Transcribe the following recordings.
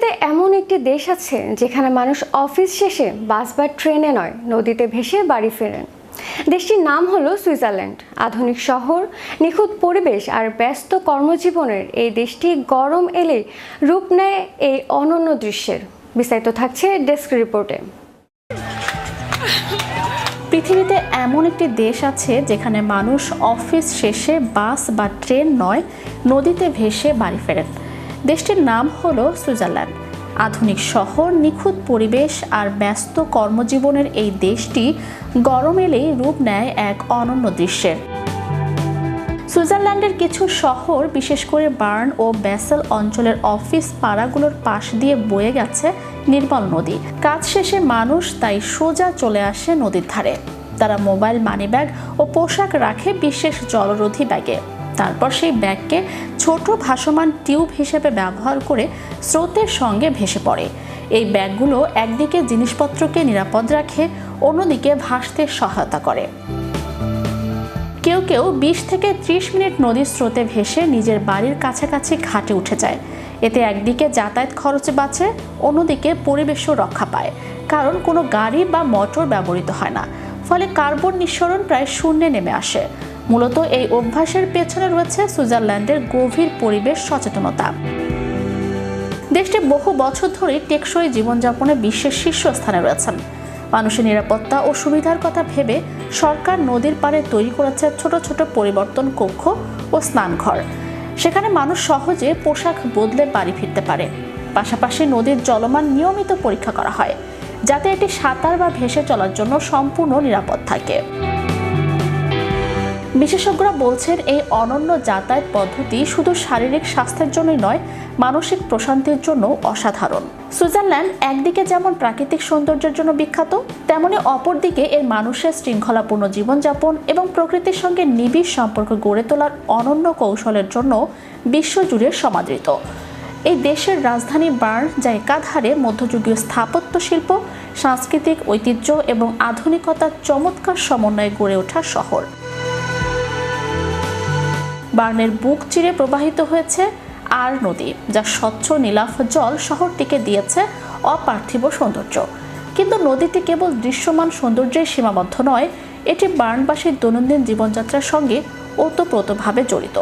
পৃথিবীতে এমন একটি দেশ আছে যেখানে মানুষ অফিস শেষে বাস বা ট্রেনে নয়, নদীতে ভেসে বাড়ি ফেরেন। দেশটির নাম হলো সুইজারল্যান্ড। আধুনিক শহর, নিখুঁত পরিবেশ আর ব্যস্ত কর্মজীবনের এই দেশটি গরম এলে রূপ নেয় এই অনন্য দৃশ্যের। বিস্তারিত থাকছে ডেস্ক রিপোর্টে। পৃথিবীতে এমন একটি দেশ আছে যেখানে মানুষ অফিস শেষে বাস বা ট্রেন নয়, নদীতে ভেসে বাড়ি ফেরেন। দেশটির নাম হল সুইজারল্যান্ড। আধুনিক শহর, নিখুঁত পরিবেশ আর ব্যস্ত কর্মজীবনের এই দেশটি গরম এলেই রূপ নেয় এক অনন্য দৃশ্যের। সুইজারল্যান্ডের কিছু শহর, বিশেষ করে বার্ন ও ব্যাসেল অঞ্চলের অফিস পাড়াগুলোর পাশ দিয়ে বয়ে গেছে নির্মল নদী। কাজ শেষে মানুষ তাই সোজা চলে আসে নদীর ধারে। তারা মোবাইল মানি ব্যাগ ও পোশাক রাখে বিশেষ জলরোধী ব্যাগে। তারপর সেই ব্যাগকে ছোট ভাসমান টিউব হিসেবে ব্যবহার করে স্রোতের সঙ্গে ভেসে পড়ে। এই ব্যাগগুলো একদিকে জিনিসপত্রকে নিরাপদ রাখে, অন্যদিকে ভাসতে সহায়তা করে। কেউ কেউ বিশ থেকে ত্রিশ মিনিট নদীর স্রোতে ভেসে নিজের বাড়ির কাছাকাছি ঘাটে উঠে যায়। এতে একদিকে যাতায়াত খরচ বাঁচে, অন্যদিকে পরিবেশও রক্ষা পায়। কারণ কোনো গাড়ি বা মোটর ব্যবহৃত হয় না। ফলে কার্বন নিঃসরণ প্রায় শূন্যে নেমে আসে। মূলত এই অভ্যাসের পেছনে রয়েছে সুইজারল্যান্ডের গভীর পরিবেশ সচেতনতা। দেশটি বহু বছর ধরে টেকসই জীবনযাপনে বিশ্বের শীর্ষস্থানে রয়েছেন। মানুষের নিরাপত্তা ও সুবিধার কথা ভেবে সরকার নদীর পাড়ে তৈরি করেছে ছোট ছোট পরিবর্তন কক্ষ ও স্নানঘর। সেখানে মানুষ সহজে পোশাক বদলে বাড়ি ফিরতে পারে। পাশাপাশি নদীর জলমান নিয়মিত পরীক্ষা করা হয়, যাতে এটি সাঁতার বা ভেসে চলার জন্য সম্পূর্ণ নিরাপদ থাকে। বিশেষজ্ঞরা বলছেন এই অনন্য যাতায়াত পদ্ধতি শুধু শারীরিক স্বাস্থ্যের জন্যই নয়, মানসিক প্রশান্তির জন্য অসাধারণ। সুইজারল্যান্ড একদিকে যেমন প্রাকৃতিক সৌন্দর্যের জন্য বিখ্যাত, তেমনি অপরদিকে এর মানুষের শৃঙ্খলাপূর্ণ জীবনযাপন এবং প্রকৃতির সঙ্গে নিবিড় সম্পর্ক গড়ে তোলার অনন্য কৌশলের জন্য বিশ্বজুড়ে সমাদৃত। এই দেশের রাজধানী বার্ন, যা একাধারে মধ্যযুগীয় স্থাপত্য শিল্প, সাংস্কৃতিক ঐতিহ্য এবং আধুনিকতার চমৎকার সমন্বয়ে গড়ে ওঠা শহর। বার্নের বুক চিরে প্রবাহিত হয়েছে আর নদী, যা স্বচ্ছ নীলাভ জল শহরটিকে দিয়েছে অপার্থিব সৌন্দর্য। কিন্তু নদীটি কেবল দৃশ্যমান সৌন্দর্যের সীমাবদ্ধ নয়, এটি বার্নবাসীর দৈনন্দিন জীবনযাত্রার সঙ্গে ওতপ্রোতভাবে জড়িত।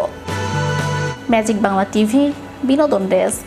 ম্যাজিক বাংলা টিভি, বিনোদন ডেস্ক।